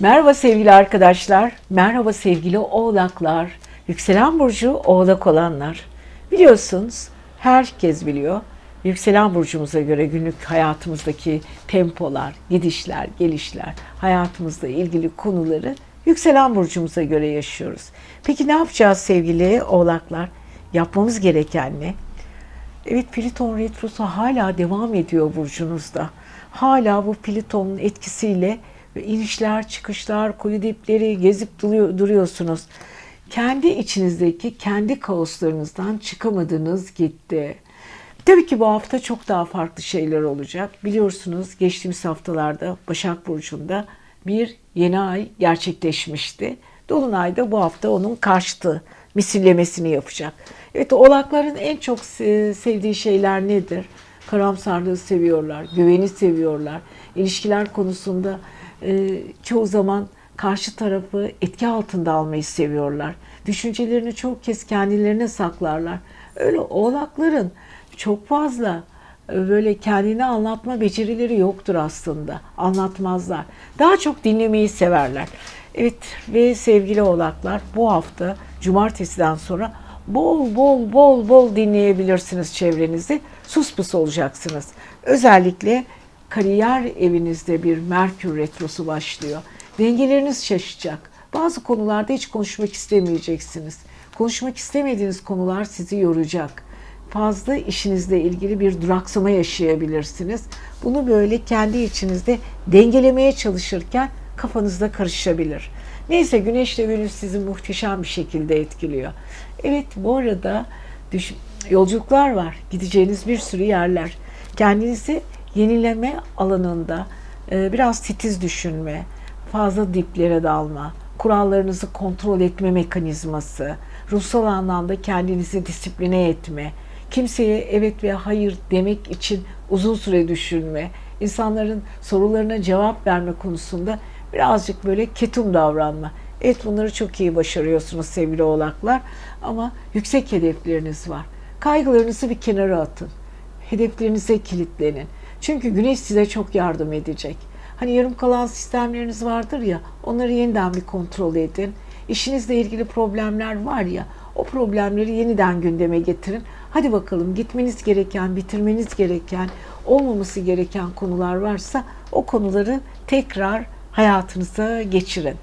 Merhaba sevgili arkadaşlar, merhaba sevgili oğlaklar, yükselen burcu oğlak olanlar. Biliyorsunuz, herkes biliyor, yükselen burcumuza göre günlük hayatımızdaki tempolar, gidişler, gelişler, hayatımızla ilgili konuları yükselen burcumuza göre yaşıyoruz. Peki ne yapacağız sevgili oğlaklar? Yapmamız gereken ne? Evet Plüton retrosu hala devam ediyor burcunuzda. Hala bu Plüton'un etkisiyle inişler, çıkışlar, kuyu dipleri gezip duruyor- duruyorsunuz. Kendi içinizdeki kendi kaoslarınızdan çıkamadınız gitti. Tabii ki bu hafta çok daha farklı şeyler olacak. Biliyorsunuz geçtiğimiz haftalarda Başak Burcu'nda bir yeni ay gerçekleşmişti. Dolunay da bu hafta onun karşıtı misillemesini yapacak. Evet oğlakların en çok se- sevdiği şeyler nedir? Karamsarlığı seviyorlar, güveni seviyorlar. İlişkiler konusunda e, çoğu zaman karşı tarafı etki altında almayı seviyorlar. Düşüncelerini çok kez kendilerine saklarlar. Öyle oğlakların çok fazla e, böyle kendini anlatma becerileri yoktur aslında. Anlatmazlar. Daha çok dinlemeyi severler. Evet ve sevgili oğlaklar bu hafta cumartesiden sonra bol bol bol bol dinleyebilirsiniz çevrenizi. Sus pus olacaksınız. Özellikle kariyer evinizde bir Merkür retrosu başlıyor. Dengeleriniz şaşacak. Bazı konularda hiç konuşmak istemeyeceksiniz. Konuşmak istemediğiniz konular sizi yoracak. Fazla işinizle ilgili bir duraksama yaşayabilirsiniz. Bunu böyle kendi içinizde dengelemeye çalışırken kafanızda karışabilir. Neyse Güneş ile Venüs sizi muhteşem bir şekilde etkiliyor. Evet bu arada yolculuklar var. Gideceğiniz bir sürü yerler. Kendinizi yenileme alanında e, biraz titiz düşünme, fazla diplere dalma, kurallarınızı kontrol etme mekanizması, ruhsal anlamda kendinizi disipline etme, kimseye evet veya hayır demek için uzun süre düşünme, insanların sorularına cevap verme konusunda birazcık böyle ketum davranma. Evet bunları çok iyi başarıyorsunuz sevgili oğlaklar ama yüksek hedefleriniz var. Kaygılarınızı bir kenara atın. Hedeflerinize kilitlenin. Çünkü güneş size çok yardım edecek. Hani yarım kalan sistemleriniz vardır ya onları yeniden bir kontrol edin. İşinizle ilgili problemler var ya o problemleri yeniden gündeme getirin. Hadi bakalım gitmeniz gereken, bitirmeniz gereken, olmaması gereken konular varsa o konuları tekrar hayatınıza geçirin.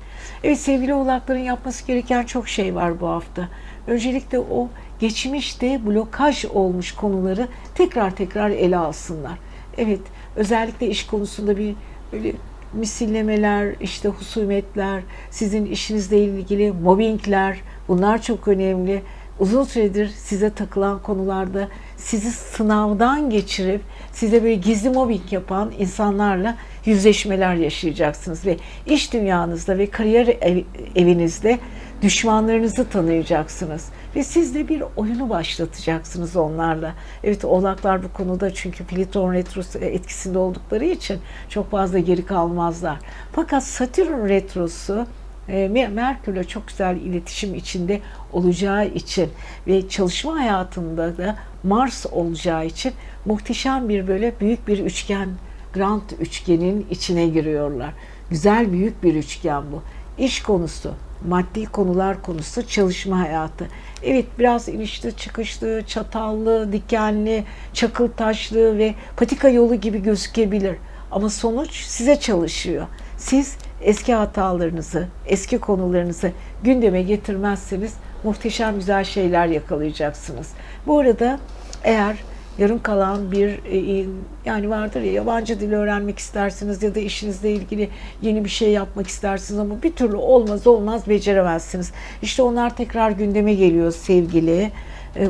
Evet sevgili oğlakların yapması gereken çok şey var bu hafta. Öncelikle o geçmişte blokaj olmuş konuları tekrar tekrar ele alsınlar. Evet özellikle iş konusunda bir böyle misillemeler, işte husumetler, sizin işinizle ilgili mobbingler bunlar çok önemli. Uzun süredir size takılan konularda sizi sınavdan geçirip size böyle gizli mobbing yapan insanlarla yüzleşmeler yaşayacaksınız ve iş dünyanızda ve kariyer ev- evinizde düşmanlarınızı tanıyacaksınız ve siz de bir oyunu başlatacaksınız onlarla. Evet oğlaklar bu konuda çünkü Plüton retrosu etkisinde oldukları için çok fazla geri kalmazlar. Fakat Satürn retrosu e, Mer- Merkür'le çok güzel iletişim içinde olacağı için ve çalışma hayatında da Mars olacağı için muhteşem bir böyle büyük bir üçgen, grand üçgenin içine giriyorlar. Güzel büyük bir üçgen bu. İş konusu, maddi konular konusu, çalışma hayatı. Evet biraz inişli çıkışlı, çatallı, dikenli, çakıl taşlı ve patika yolu gibi gözükebilir. Ama sonuç size çalışıyor. Siz eski hatalarınızı, eski konularınızı gündeme getirmezseniz muhteşem güzel şeyler yakalayacaksınız. Bu arada eğer yarım kalan bir e, yani vardır ya yabancı dil öğrenmek istersiniz ya da işinizle ilgili yeni bir şey yapmak istersiniz ama bir türlü olmaz olmaz beceremezsiniz. İşte onlar tekrar gündeme geliyor sevgili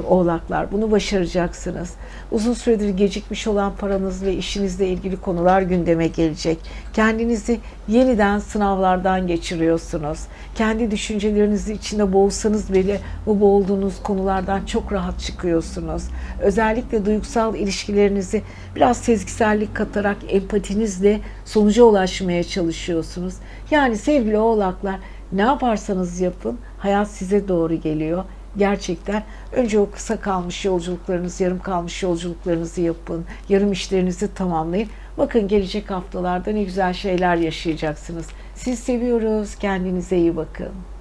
oğlaklar. Bunu başaracaksınız. Uzun süredir gecikmiş olan paranız ve işinizle ilgili konular gündeme gelecek. Kendinizi yeniden sınavlardan geçiriyorsunuz. Kendi düşüncelerinizi içinde boğsanız bile bu boğulduğunuz konulardan çok rahat çıkıyorsunuz. Özellikle duygusal ilişkilerinizi biraz sezgisellik katarak empatinizle sonuca ulaşmaya çalışıyorsunuz. Yani sevgili oğlaklar ne yaparsanız yapın hayat size doğru geliyor. Gerçekten önce o kısa kalmış yolculuklarınızı, yarım kalmış yolculuklarınızı yapın. Yarım işlerinizi tamamlayın. Bakın gelecek haftalarda ne güzel şeyler yaşayacaksınız. Siz seviyoruz. Kendinize iyi bakın.